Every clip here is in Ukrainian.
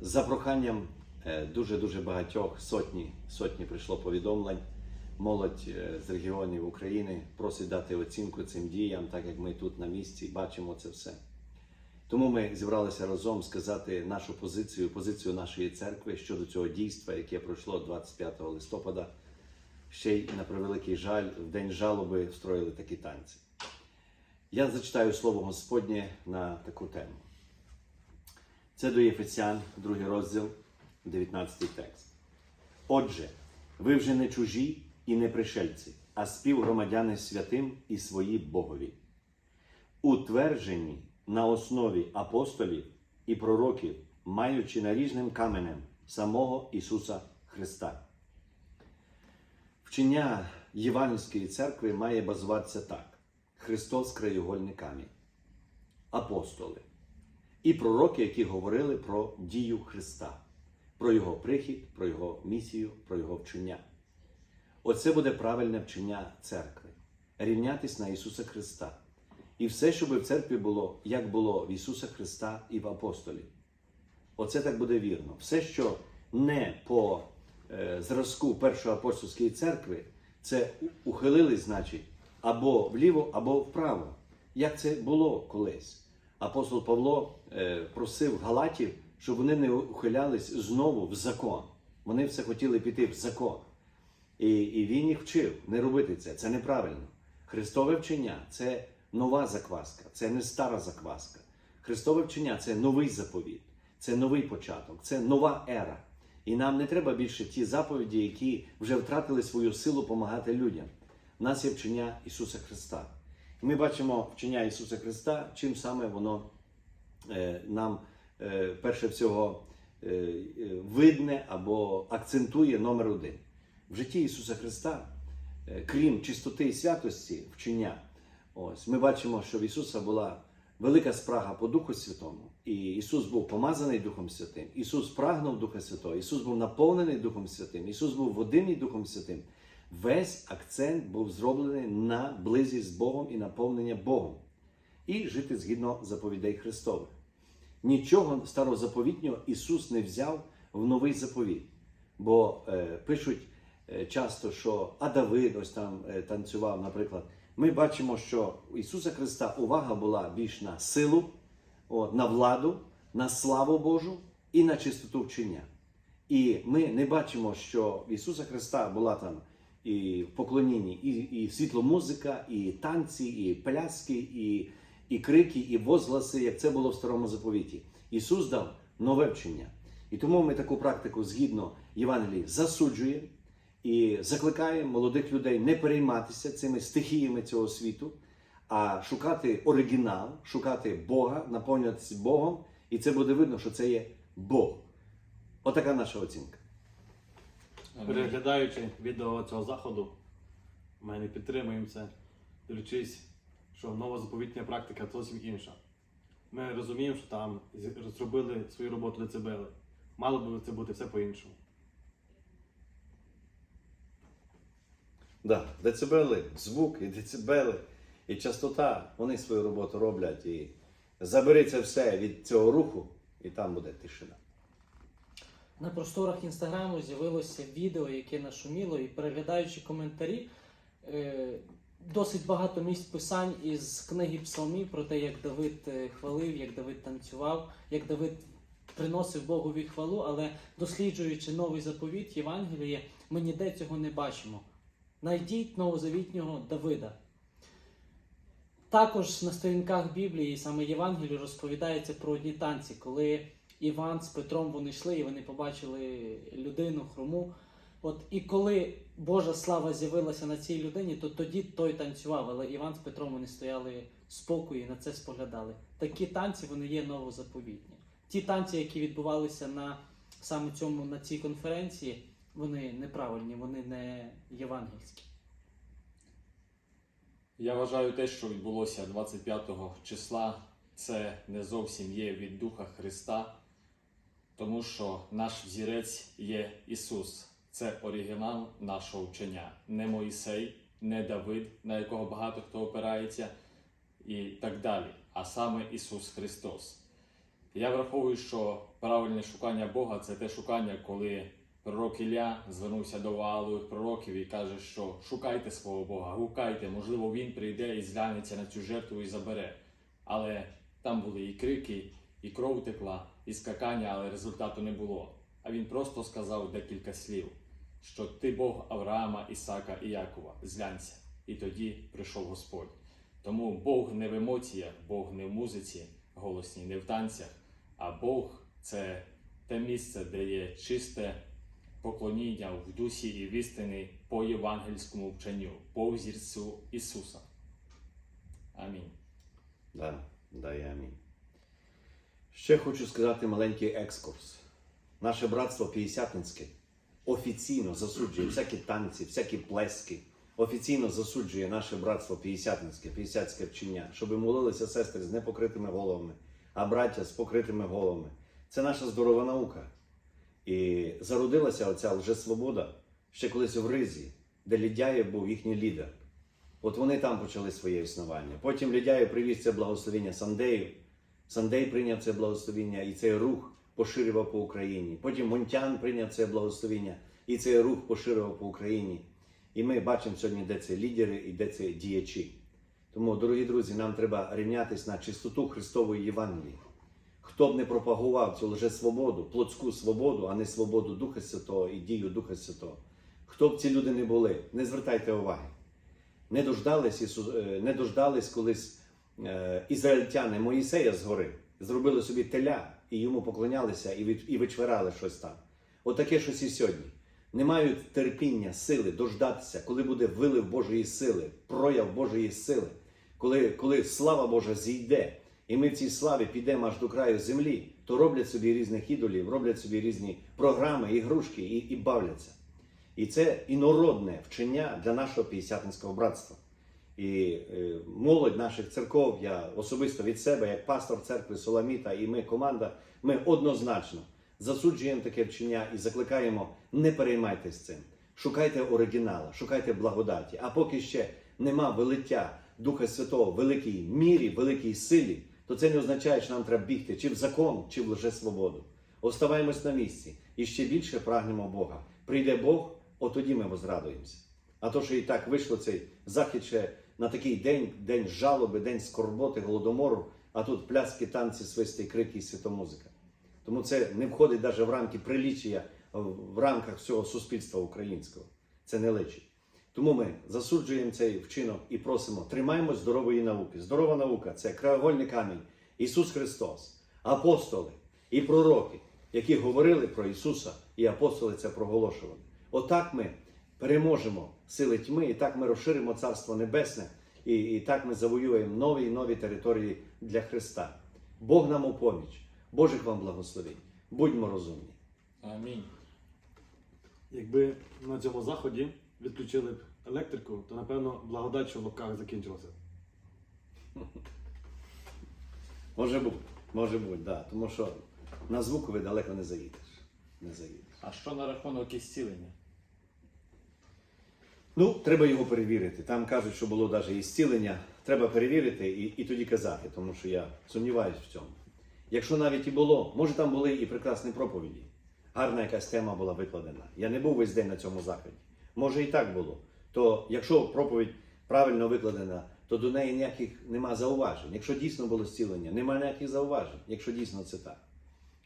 За проханням дуже-дуже багатьох сотні, сотні прийшло повідомлень. Молодь е, з регіонів України просить дати оцінку цим діям, так як ми тут на місці бачимо це все. Тому ми зібралися разом сказати нашу позицію, позицію нашої церкви щодо цього дійства, яке пройшло 25 листопада. Ще й на превеликий жаль, в день жалоби встроїли такі танці. Я зачитаю слово Господнє на таку тему. Це до Єфесян, другий розділ, 19 текст. Отже, ви вже не чужі і не пришельці, а співгромадяни святим і свої Богові, утверджені на основі апостолів і пророків, маючи наріжним каменем самого Ісуса Христа. Вчення Євангельської церкви має базуватися так: Христос краєгольний камінь, апостоли і пророки, які говорили про дію Христа, про Його прихід, про Його місію, про Його вчення. Оце буде правильне вчення церкви рівнятись на Ісуса Христа. І все, щоб в церкві було, як було в Ісуса Христа і в апостолів. Оце так буде вірно. Все, що не по е, зразку Першої апостольської церкви, це ухилились, значить, або вліво, або вправо. Як це було колись? Апостол Павло е, просив Галатів, щоб вони не ухилялись знову в закон. Вони все хотіли піти в закон. І, і він їх вчив не робити це. Це неправильно. Христове вчення це нова закваска, це не стара закваска. Христове вчення це новий заповіт, це новий початок, це нова ера. І нам не треба більше ті заповіді, які вже втратили свою силу допомагати людям. У нас є вчення Ісуса Христа. Ми бачимо вчення Ісуса Христа, чим саме воно е, нам е, перше всього е, видне або акцентує номер один. В житті Ісуса Христа, крім чистоти і святості вчення, ось ми бачимо, що в Ісуса була велика спрага по Духу Святому, і Ісус був помазаний Духом Святим, Ісус прагнув Духа Святого, Ісус був наповнений Духом Святим, Ісус був водимий Духом Святим. Весь акцент був зроблений на близість з Богом і наповнення Богом, і жити згідно заповідей Христових. Нічого старозаповітнього Ісус не взяв в новий заповіт. Бо е, пишуть е, часто, що а Давид ось там е, танцював, наприклад. Ми бачимо, що у Ісуса Христа увага була більш на силу, от, на владу, на славу Божу і на чистоту вчення. І ми не бачимо, що Ісуса Христа була там і в поклонінні, і, і світломузика, і танці, і пляски, і, і крики, і возгласи, як це було в старому заповіті. Ісус дав нове вчення. І тому ми таку практику згідно Євангелії засуджуємо і закликаємо молодих людей не перейматися цими стихіями цього світу, а шукати оригінал, шукати Бога, наповнюватися Богом, і це буде видно, що це є Бог. Отака наша оцінка. Переглядаючи відео цього заходу, ми не підтримуємо це, дивлячись, що новозаповітня практика зовсім інша. Ми розуміємо, що там зробили свою роботу децибели. Мало би це бути все по-іншому. Да, децибели, звук і децибели, і частота, вони свою роботу роблять. І забери це все від цього руху, і там буде тишина. На просторах інстаграму з'явилося відео, яке нашуміло, і переглядаючи коментарі, е, досить багато місць писань із книги Псалмів про те, як Давид е, хвалив, як Давид танцював, як Давид приносив Богові хвалу, але досліджуючи новий заповіт Євангеліє, ми ніде цього не бачимо. Найдіть новозавітнього Давида. Також на сторінках Біблії, саме Євангелію, розповідається про одні танці, коли Іван з Петром вони йшли і вони побачили людину хрому. От і коли Божа слава з'явилася на цій людині, то тоді той танцював, але Іван з Петром вони стояли спокою і на це споглядали. Такі танці вони є новозаповітні. Ті танці, які відбувалися на саме цьому на цій конференції, вони неправильні, вони не євангельські. Я вважаю те, що відбулося 25 числа, це не зовсім є від Духа Христа, тому що наш взірець є Ісус. Це оригінал нашого вчення. Не Моїсей, не Давид, на якого багато хто опирається, і так далі, а саме Ісус Христос. Я враховую, що правильне шукання Бога це те шукання, коли пророк Ілля звернувся до Ваалових пророків і каже, що шукайте свого Бога, гукайте, можливо, він прийде і зглянеться на цю жертву і забере. Але там були і крики, і кров текла, і скакання, але результату не було. А він просто сказав декілька слів, що ти Бог Авраама, Ісака і Якова, зглянься. І тоді прийшов Господь. Тому Бог не в емоціях, Бог не в музиці голосній, не в танцях, а Бог це те місце, де є чисте поклоніння в дусі і в істині по євангельському вченню, по взірцю Ісуса. Амінь. Да, да, амінь. Ще хочу сказати маленький екскурс. Наше братство П'ятдесятницьке офіційно засуджує всякі танці, всякі плески. Офіційно засуджує наше братство П'ятдесятницьке, п'ятдесятське вчення, щоб молилися сестри з непокритими головами, а браття з покритими головами. Це наша здорова наука. І зародилася оця лжесвобода ще колись в Ризі, де Лідяєв був їхній лідер. От вони там почали своє існування. Потім Лідяєв привіз це благословення Сандею. Сандей прийняв це благословення, і цей рух поширював по Україні. Потім Монтян прийняв це благословення, і цей рух поширював по Україні. І ми бачимо сьогодні, де це лідери і де це діячі. Тому, дорогі друзі, нам треба рівнятися на чистоту Христової Євангелії. Хто б не пропагував цю лжесвободу, плотську свободу, а не свободу Духа Святого і дію Духа Святого. Хто б ці люди не були, не звертайте уваги. Не дождались, е, не дождались колись ізраїльтяни Моїсея з гори, зробили собі теля і йому поклонялися і, вичвирали щось там. Отаке щось і сьогодні. Не мають терпіння, сили дождатися, коли буде вилив Божої сили, прояв Божої сили, коли, коли слава Божа зійде, і ми в цій славі підемо аж до краю землі, то роблять собі різних ідолів, роблять собі різні програми, ігрушки і, і бавляться. І це інородне вчення для нашого п'ятдесятницького братства. І е, молодь наших церков, я особисто від себе, як пастор церкви Соламіта, і ми, команда, ми однозначно засуджуємо таке вчення і закликаємо: не переймайтесь цим. Шукайте оригінала, шукайте благодаті. А поки ще нема велиття Духа Святого в великій мірі, великій силі, то це не означає, що нам треба бігти чи в закон, чи в лжесвободу. Оставаємось на місці і ще більше прагнемо Бога. Прийде Бог, от тоді ми возрадуємося. А то, що і так вийшло цей захід ще на такий день, день жалоби, день скорботи, голодомору, а тут пляски, танці, свисти, крики і святомузика. Тому це не входить навіть в рамки приліччя в рамках всього суспільства українського. Це не личить. Тому ми засуджуємо цей вчинок і просимо, тримаємось здорової науки. Здорова наука це краєгольний камінь, Ісус Христос, апостоли і пророки, які говорили про Ісуса, і апостоли це проголошували. Отак ми переможемо сили тьми, і так ми розширимо Царство Небесне, і, і так ми завоюємо нові і нові території для Христа. Бог нам у поміч, Божих вам благословень. Будьмо розумні. Амінь. Якби на цьому заході відключили б електрику, то напевно благодать, що в лапках закінчилася. Може бути, може бути, да. Тому що на звукові далеко не заїдеш. Не заїдеш. А що на рахунок ісцілення? Ну, треба його перевірити. Там кажуть, що було навіть і зцілення. Треба перевірити і, і тоді казати, тому що я сумніваюся в цьому. Якщо навіть і було, може там були і прекрасні проповіді. Гарна якась тема була викладена. Я не був весь день на цьому заході. Може і так було. То якщо проповідь правильно викладена, то до неї ніяких нема зауважень. Якщо дійсно було зцілення, немає ніяких зауважень, якщо дійсно це так.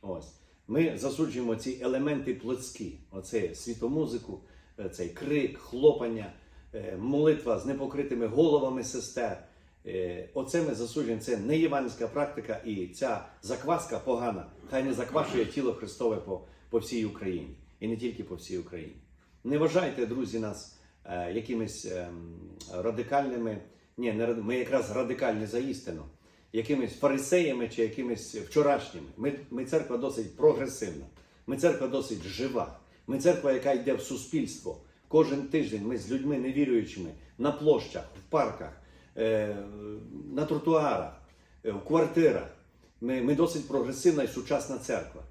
Ось. Ми засуджуємо ці елементи плотські, оце світомузику, цей крик, хлопання, е, молитва з непокритими головами сестер. Е, Оце ми засуджуємо. Це не євангельська практика, і ця закваска погана, хай не заквашує тіло Христове по, по всій Україні. І не тільки по всій Україні. Не вважайте, друзі, нас е, якимись ем, радикальними. Ні, не ми якраз радикальні за істину, якимись фарисеями чи якимись вчорашніми. Ми, ми церква досить прогресивна, ми церква досить жива. Ми церква, яка йде в суспільство. Кожен тиждень ми з людьми невіруючими на площах, в парках, е, на тротуарах, е, в квартирах. Ми, ми досить прогресивна і сучасна церква.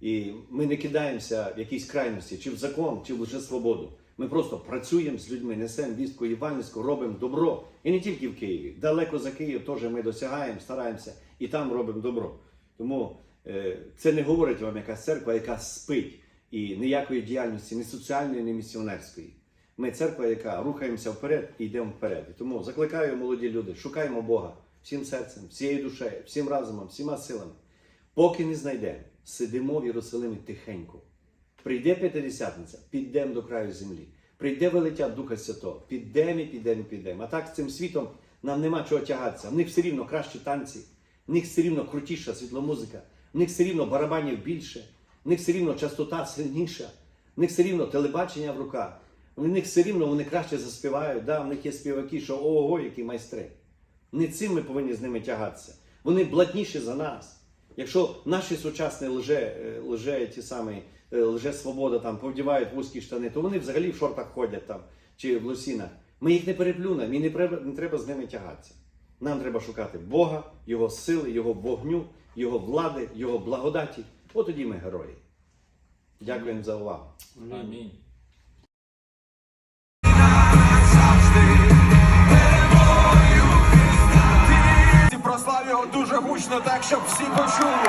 І ми не кидаємося в якісь крайності, чи в закон, чи в лжесвободу. Ми просто працюємо з людьми, несемо вістку євангельську, робимо добро. І не тільки в Києві. Далеко за Київ теж ми досягаємо, стараємося і там робимо добро. Тому Е, Це не говорить вам якась церква, яка спить і ніякої діяльності, ні соціальної, ні місіонерської. Ми церква, яка рухаємося вперед і йдемо вперед. І тому закликаю молоді люди, шукаємо Бога всім серцем, всією душею, всім разумом, всіма силами. Поки не знайдемо, сидимо в Єрусалимі тихенько. Прийде п'ятидесятниця, підемо до краю землі. Прийде велиття Духа Святого, підемо і підемо підемо. А так з цим світом нам нема чого тягатися. В них все рівно кращі танці, в них все рівно крутіша світломузика, в них все рівно барабанів більше, в них все рівно частота сильніша, в них все рівно телебачення в руках, в них все рівно вони краще заспівають. Да, в них є співаки, що ого, які майстри. Не цим ми повинні з ними тягатися. Вони блатніші за нас. Якщо наші сучасні лже, е, лже ті самі е, лже свобода там повдівають вузькі штани, то вони взагалі в шортах ходять там чи в лосінах. Ми їх не переплюнемо і не треба, не треба з ними тягатися. Нам треба шукати Бога, Його сили, Його вогню, Його влади, Його благодаті. От тоді ми герої. Дякуємо за увагу. Амінь. Прослав його дуже гучно, так щоб всі почули.